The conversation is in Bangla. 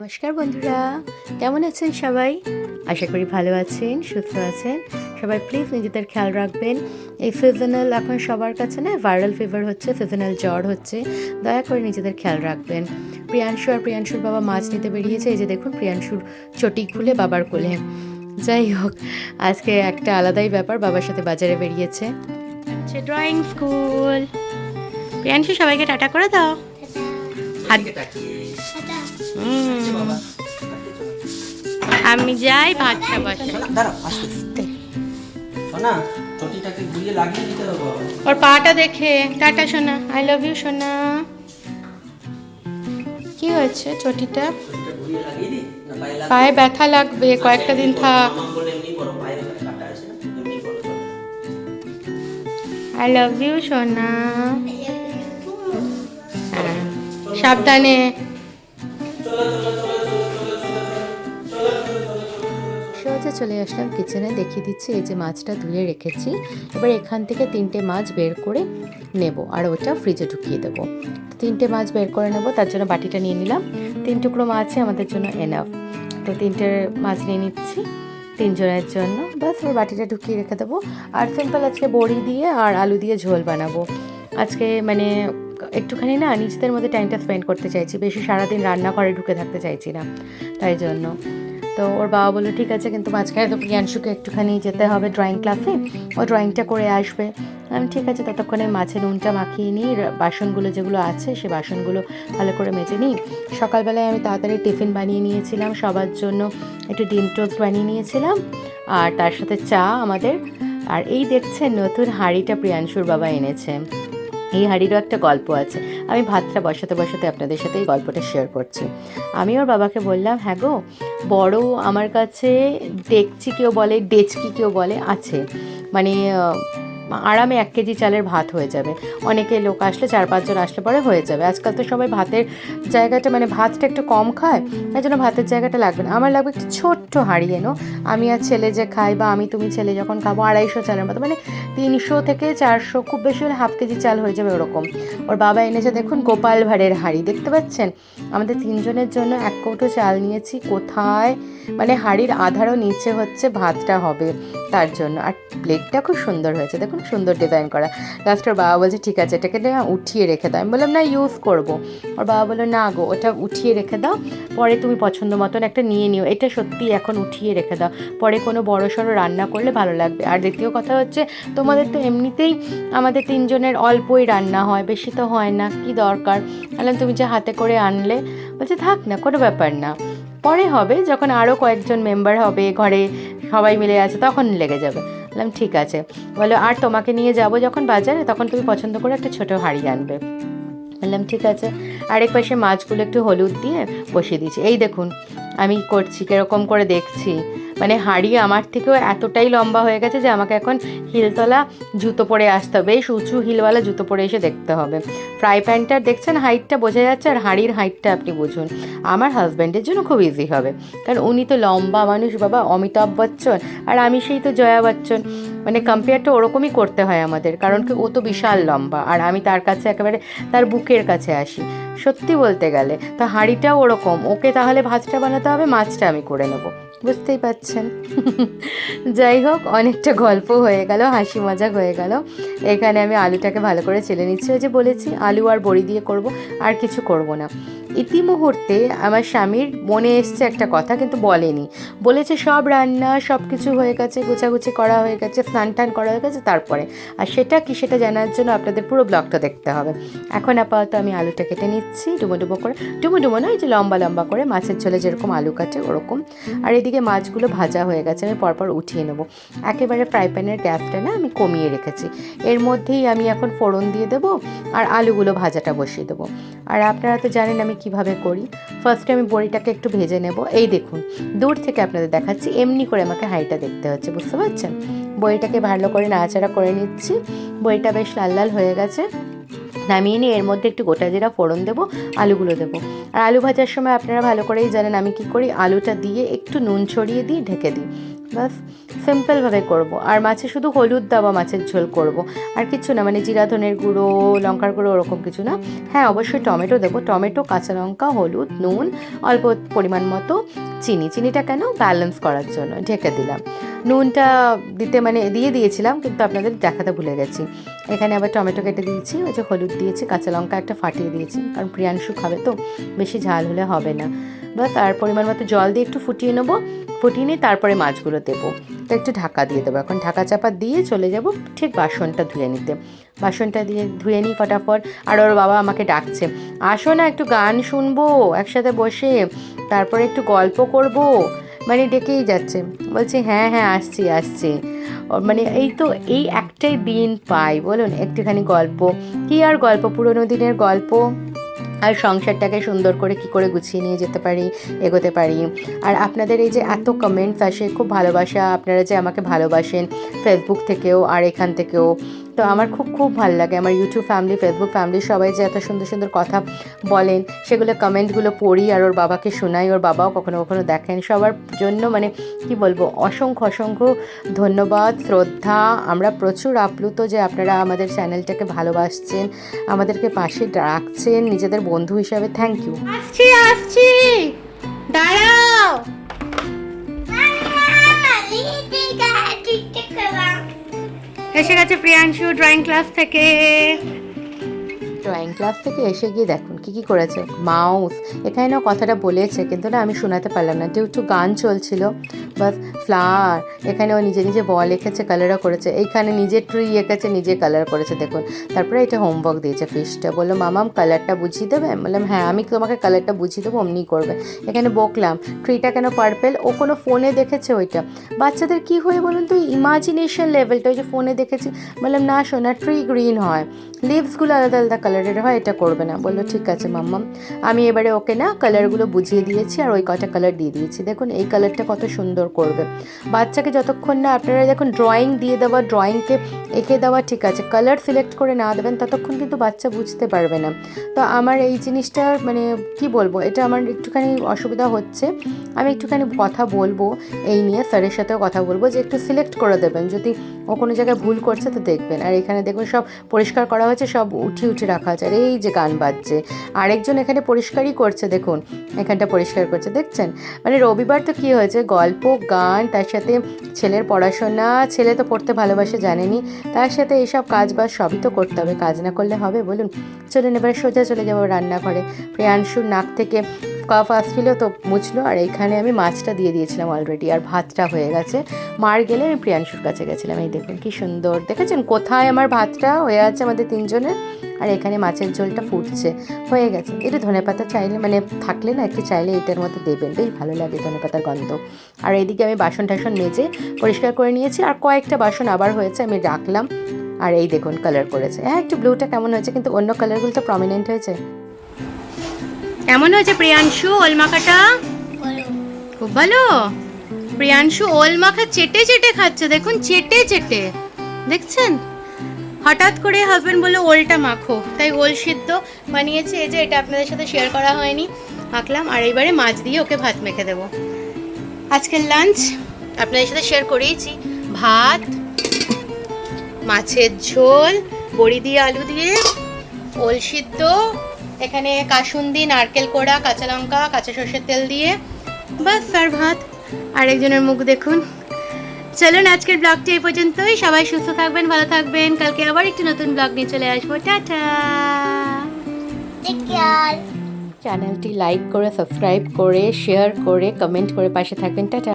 নমস্কার বন্ধুরা কেমন আছেন সবাই? আশা করি ভালো আছেন সুস্থ আছেন। সবাই প্লিজ নিজেদের খেয়াল রাখবেন এই সিজনাল এখন সবার কাছে না ভাইরাল ফিভার হচ্ছে সিজনাল জ্বর হচ্ছে দয়া করে নিজেদের খেয়াল রাখবেন। প্রিয়াংশু আর প্রিয়াংশুর বাবা মাছ নিতে বেরিয়েছে এই যে দেখুন প্রিয়াংশুর চটি খুলে বাবার কোলে। যাই হোক আজকে একটা আলাদাই ব্যাপার বাবার সাথে বাজারে বেরিয়েছে। আচ্ছা ড্রয়িং স্কুল প্রিয়াংশু সবাইকে টাটা করে দাও। হাত। আমি যাই ভাতটা বাবা। ওর পাটা দেখে টাটা সোনা আই লাভ ইউ সোনা। কি হয়েছে চটিটা? পায়ে ব্যথা লাগবে কয়েকটা দিন থাক। আই লাভ ইউ সোনা। সাবধানে। সোজা চলে আসলাম কিচেনে, দেখিয়ে দিচ্ছি এই যে মাছটা ধুয়ে রেখেছি। এবার এখান থেকে তিনটে মাছ বের করে নেব আর ওটা ফ্রিজে ঢুকিয়ে দেবো। তিনটে মাছ বের করে নেব, তার জন্য বাটিটা নিয়ে নিলাম। তিন টুকরো মাছই আমাদের জন্য এনাফ তো তিনটে মাছ নিয়ে নিচ্ছি তিনজনের জন্য। বাস ওর বাটিটা ঢুকিয়ে রেখে দেবো। আর সিম্পল আজকে বড়ি দিয়ে আর আলু দিয়ে ঝোল বানাবো। আজকে মানে একটুখানি না নিজেদের মধ্যে টাইমটা স্পেন্ড করতে চাইছি, বেশি সারাদিন রান্নাঘরে ঢুকে থাকতে চাইছি না, তাই জন্য। তো ওর বাবা বলল, ঠিক আছে, কিন্তু মাঝখানে তো প্রিয়াংশুকে একটুখানি যেতে হবে ড্রয়িং ক্লাসে ও ড্রয়িংটা করে আসবে। আমি ঠিক আছে, ততক্ষণে মাছে নুনটা মাখিয়ে নিই বাসনগুলো যেগুলো আছে, সে বাসনগুলো ভালো করে মেজে নিই। সকালবেলায় আমি তাড়াতাড়ি টিফিন বানিয়ে নিয়েছিলাম, সবার জন্য একটু ডিম টোস্ট বানিয়ে নিয়েছিলাম, আর তার সাথে চা আমাদের। আর এই দেখছেন, নতুন হাঁড়িটা প্রিয়াংশুর বাবা এনেছে। এই হাঁড়িরও একটা গল্প আছে। আমি ভাতটা বসাতে বসাতে আপনাদের সাথে এই গল্পটা শেয়ার করছি। আমি ওর বাবাকে বললাম হ্যাঁ গো, বড় আমার কাছে ডেকচি কেউ বলে, ডেচকি কেউ বলে, আছে। মানে আরামে এক কেজি চালের ভাত হয়ে যাবে। অনেকে লোক আসলে চার পাঁচজন আসলে পরে হয়ে যাবে। আজকাল তো সবাই ভাতের জায়গাটা মানে ভাতটা একটু কম খায়, তাই জন্য ভাতের জায়গাটা লাগবে না। আমার লাগবে একটু ছোট্ট হাঁড়ি এনো আমি আর ছেলে যে খাই বা আমি তুমি ছেলে যখন খাব, আড়াইশো চালের মতো মানে তিনশো থেকে চারশো, খুব বেশি হলে হাফ কেজি চাল হয়ে যাবে ওরকম। ওর বাবা এনেছে, দেখুন, গোপাল ভাঁড়ের হাঁড়ি, দেখতে পাচ্ছেন? আমাদের তিনজনের জন্য এক কৌটো চাল নিয়েছি। কোথায়? মানে হাঁড়ির আধারও নিচে হচ্ছে, ভাতটা হবে। তার জন্য। আর প্লেটটা খুব সুন্দর হয়েছে। দেখুন, সুন্দর ডিজাইন করা। লাস্ট বাবা বলছে, ঠিক আছে, এটাকে না উঠিয়ে রেখে দাও। আমি বললাম, না ইউজ করব। ওর বাবা বলল, না গো, ওটা উঠিয়ে রেখে দাও। পরে তুমি পছন্দ মতন একটা নিয়ে নিও। এটা সত্যি এখন উঠিয়ে রেখে দাও। পরে কোনো বড় সড়ো রান্না করলে ভালো লাগবে। আর দ্বিতীয় কথা হচ্ছে, তোমাদের তো এমনিতেই আমাদের তিনজনের অল্পই রান্না হয়, বেশি তো হয় না। কি দরকার? বললাম, তুমি যে হাতে করে আনলে। বলছে, থাক না, কোনো ব্যাপার না। পরে হবে, যখন আরও কয়েকজন মেম্বার হবে ঘরে, সবাই মিলে আছে, তখন লেগে যাবে। বললাম, ঠিক আছে। বলো আর তোমাকে নিয়ে যাব যখন বাজারে, তখন তুমি পছন্দ করে একটা ছোটো হাঁড়ি আনবে। বললাম, ঠিক আছে। আরেক পাশে মাছগুলো একটু হলুদ দিয়ে বসিয়ে দিয়েছি। এই দেখুন, আমি করছি, কীরকম করে দেখছি। মানে হাঁড়ি আমার থেকেও এতটাই লম্বা হয়ে গেছে যে আমাকে এখন হিলতলা জুতো পরে আসতে হবে। বেশ উঁচু হিলওয়ালা জুতো পরে এসে দেখতে হবে। ফ্রাই প্যানটার দেখছেন হাইটটা বোঝা যাচ্ছে আর হাঁড়ির হাইটটা আপনি বুঝুন। আমার হাজব্যান্ডের জন্য খুব ইজি হবে। কারণ উনি তো লম্বা মানুষ বাবা, অমিতাভ বচ্চন। আর আমি সেই তো জয়া বচ্চন। মানে কম্পেয়ারটা ওরকমই করতে হয় আমাদের, কারণ কি ও তো বিশাল লম্বা, আর আমি তার কাছে একেবারে তার বুকের কাছে আসি। সত্যি বলতে গেলে, তো হাঁড়িটাও ওরকম, ওকে তাহলে ভাতটা বানাতে হবে, মাছটা আমি করে নেব। বুঝতেই পাচ্ছেন? যাই হোক, অনেকটা গল্প হয়ে গেল, হাসি মজা হয়ে গেল। এখানে আমি আলুটাকে ভালো করে চেলে নিচ্ছি, ওই যে বলেছি, আলু আর বড়ি দিয়ে করব, আর কিছু করব না। ইতিমুহূর্তে আমার স্বামীর মনে এসছে একটা কথা, কিন্তু বলেনি। বলেছে সব রান্না, সব কিছু হয়ে গেছে, গুছাগুছি করা হয়ে গেছে, স্নান টান করা হয়ে গেছে, তারপরে। আর সেটা কি সেটা জানার জন্য আপনাদের পুরো ব্লগটা দেখতে হবে। এখন আপাতত আমি আলুটা কেটে নিচ্ছি ডুমো করে ডুমো ডুমো নয় যে লম্বা লম্বা করে মাছের ঝোলে যেরকম আলু কাটে ওরকম। আর এদিকে মাছগুলো ভাজা হয়ে গেছে, আমি পরপর উঠিয়ে নেব। একেবারে ফ্রাই প্যানের গ্যাসটা না আমি কমিয়ে রেখেছি। এর মধ্যেই আমি এখন ফোড়ন দিয়ে দেবো, আর আলুগুলো ভাজাটা বসিয়ে দেবো। আর আপনারা তো জানেন আমি কীভাবে করি? ফার্স্টে আমি বড়িটাকে একটু ভেজে নেব। এই দেখুন, দূর থেকে আপনাদের দেখাচ্ছি, এমনি করে আমাকে হাইটা দেখতে হচ্ছে, বুঝতে পারছেন? বড়িটাকে ভালো করে নাড়াচাড়া করে নিচ্ছি। বড়িটা বেশ লাল লাল হয়ে গেছে। নামিয়ে নিয়ে এর মধ্যে একটু গোটা জিরা ফোড়ন দেবো, আলুগুলো দেবো। আর আলু ভাজার সময় আপনারা ভালো করেই জানেন আমি কি করি, আলুটা দিয়ে একটু নুন ছড়িয়ে দিই ঢেকে দিই। বাস সিম্পলভাবে করব। আর মাছে শুধু হলুদ দেওয়া মাছের ঝোল করব। আর কিছু না মানে জিরা, ধনের গুঁড়ো, লঙ্কার গুঁড়ো, ওরকম কিছু না। হ্যাঁ অবশ্যই টমেটো দেবো। টমেটো, কাঁচা লঙ্কা, হলুদ, নুন, অল্প পরিমাণ মতো চিনি। চিনিটা কেন? ব্যালেন্স করার জন্য। ঢেকে দিলাম। নুনটা দিতে মানে দিয়ে দিয়েছিলাম, কিন্তু আপনাদের দেখাতে ভুলে গেছি। এখানে আবার টমেটো কেটে দিয়েছি, ওই যে হলুদ দিয়েছি, কাঁচা লঙ্কা একটা ফাটিয়ে দিয়েছি, কারণ প্রিয়াংশু খাবে তো, বেশি ঝাল হলে হবে না। বাস, আর পরিমাণ মতো জল দিয়ে একটু ফুটিয়ে নেব। ফুটিয়ে নিয়ে তারপরে মাছগুলো দেবো। তো একটু ঢাকা দিয়ে দেবো। এখন ঢাকা চাপা দিয়ে চলে যাব ঠিক বাসনটা ধুয়ে নিতে। বাসনটা দিয়ে ধুয়ে নিই ফটাফট। আর ওর বাবা আমাকে ডাকছে, আসো না, একটু গান শুনব, একসাথে বসে তারপরে একটু গল্প করব। মানে ডেকেই যাচ্ছে। বলছি হ্যাঁ হ্যাঁ আসছি আসছি। মানে এই তো, এই একটাই দিন পাই। বলুন, একটুখানি গল্প। কি আর গল্প? পুরোনো দিনের গল্প? আর সংসারটাকে সুন্দর করে কি করে গুছিয়ে নিয়ে যেতে পারি, এগোতে পারি। আর আপনাদের এই যে এত কমেন্টস আসে খুব ভালোবাসা, আপনারা যে আমাকে ভালোবাসেন ফেসবুক থেকেও আর এখান থেকেও। তো আমার খুব খুব ভালো লাগে। আমার ইউটিউব ফ্যামিলি ফেসবুক ফ্যামিলি সবাই যে এত সুন্দর সুন্দর কথা বলেন, সেগুলো কমেন্টগুলো পড়ি আর ওর বাবাকে শোনাই। ওর বাবাও কখনো কখনো দেখেন। সবার জন্য মানে কি বলব, অসংখ্য অসংখ্য ধন্যবাদ, শ্রদ্ধা। আমরা প্রচুর আপ্লুত যে আপনারা আমাদের চ্যানেলটাকে ভালোবাসছেন, আমাদেরকে পাশে রাখছেন, নিজেদের বন্ধু হিসাবে থ্যাংক ইউ আসছি আসছি। দাঁড়াও। এসে গেছে প্রিয়াংশু ড্রয়িং ক্লাস থেকে। ড্রয়িং ক্লাস থেকে এসে গিয়ে দেখুন কি কি করেছে। মাউস এখানে না কথাটা বলেছে, কিন্তু না আমি শোনাতে পারলাম না। একটু গান চলছিল, বাস ফ্লাওয়ার এখানে ও নিজে নিজে বল এঁকেছে কালারও করেছে। এইখানে নিজে ট্রি এঁকেছে, নিজে কালার করেছে, দেখুন। তারপরে এটা হোমওয়ার্ক দিয়েছে ফিশটা বলল মামাম কালারটা বুঝিয়ে দেবে? বললাম হ্যাঁ আমি তোমাকে কালারটা বুঝিয়ে দেবো, অমনি করবে। এখানে বকলাম ট্রিটা কেন পার্পেল ও কোনো ফোনে দেখেছে ওইটা। বাচ্চাদের কি হয় বলুন তো ইমাজিনেশন লেভেলটা ওই যে ফোনে দেখেছি। বললাম, না শোনা ট্রি গ্রিন হয়। লিভসগুলো আলাদা আলাদা কালারের হয়, এটা করবে না। বলল, ঠিক আছে মাম্মাম আমি এবারে ওকে না কালারগুলো বুঝিয়ে দিয়েছি আর ওই কটা কালার দিয়ে দিয়েছি। দেখুন, এই কালারটা কত সুন্দর করবে। বাচ্চাকে যতক্ষণ না আপনারা দেখুন ড্রয়িং দিয়ে দেওয়া ড্রয়িংকে এঁকে দেওয়া ঠিক আছে। কালার সিলেক্ট করে না দেবেন, ততক্ষণ কিন্তু বাচ্চা বুঝতে পারবে না। তো আমার এই জিনিসটা মানে কি বলব, এটা আমার একটুখানি অসুবিধা হচ্ছে। আমি একটুখানি কথা বলব এই নিয়ে স্যারের সাথেও কথা বলব যে একটু সিলেক্ট করে দেবেন। যদি ও কোনো জায়গায় ভুল করছে তো দেখবেন। আর এখানে দেখবেন সব পরিষ্কার করা হয়েছে, সব উঠিয়ে উঠে রাখা আছে। আর এই যে গান বাজছে, আরেকজন এখানে পরিষ্কারই করছে, দেখুন। এখানটা পরিষ্কার করছে, দেখছেন? মানে রবিবার তো কী হয়েছে? গল্প, গান, তার সাথে ছেলের পড়াশোনা, ছেলে তো পড়তে ভালোবাসে, জানেনি। তার সাথে এইসব কাজ বাজ সবই তো করতে হবে, কাজ না করলে হবে? বলুন। চলুন, এবার সোজা চলে যাব রান্নাঘরে। প্রিয়াংশুর নাক থেকে কফ আসছিল তো মুছলো, আর এইখানে আমি মাছটা দিয়ে দিয়েছিলাম অলরেডি আর ভাতটা হয়ে গেছে। মার গেলে আমি প্রিয়াংশুর কাছে গেছিলাম। এই দেখুন কি সুন্দর। দেখেছেন? কোথায় আমার ভাতটা? হয়ে আছে আমাদের তিনজনের। আর এখানে মাছের ঝোলটা ফুটছে। হয়ে গেছে। এটা ধনেপাতা চাইলে মানে থাকলে না একটু চাইলে এটার মধ্যে দেবেন। বেশ ভালো লাগে ধনেপাতার গন্ধ। আর এদিকে আমি বাসন টাসন মেজে পরিষ্কার করে নিয়েছি। আর কয়েকটা বাসন আবার হয়েছে, আমি রাখলাম। আর এই দেখুন কালার করেছে। হ্যাঁ একটু ব্লুটা কেমন হয়েছে, কিন্তু অন্য কালারগুলো তো প্রমিনেন্ট হয়েছে। কেমন হয়েছে প্রিয়াংশু? ওল মাখাটা? খুব ভালো। প্রিয়াংশু, ওল মাখা চেটে চেটে খাচ্ছে। দেখুন, চেটে চেটে। দেখছেন? হঠাৎ করে হাজবেন্ড বলল, ওলটা মাখো। তাই ওল সিদ্ধ বানিয়েছে। এই যে এটা আপনাদের সাথে শেয়ার করা হয়নি। মাখলাম, আর এইবারে মাছ দিয়ে ওকে ভাত মেখে দেবো। আজকের লাঞ্চ আপনাদের সাথে শেয়ার করেইছি। ভাত, মাছের ঝোল, বড়ি দিয়ে আলু দিয়ে, ওল সিদ্ধ, এখানে কাসুন্দি, নারকেল কোড়া, কাঁচা লঙ্কা, কাঁচা সর্ষের তেল দিয়ে, বাস আর ভাত। আরেকজনের মুখ দেখুন। চলুন আজকের ব্লগটি এই পর্যন্তই। সবাই সুস্থ থাকবেন ভালো থাকবেন। কালকে আবার একটি নতুন ব্লগ নিয়ে চলে আসব। টাটা! চ্যানেলটি লাইক করে সাবস্ক্রাইব করে শেয়ার করে কমেন্ট করে পাশে থাকবেন। টাটা!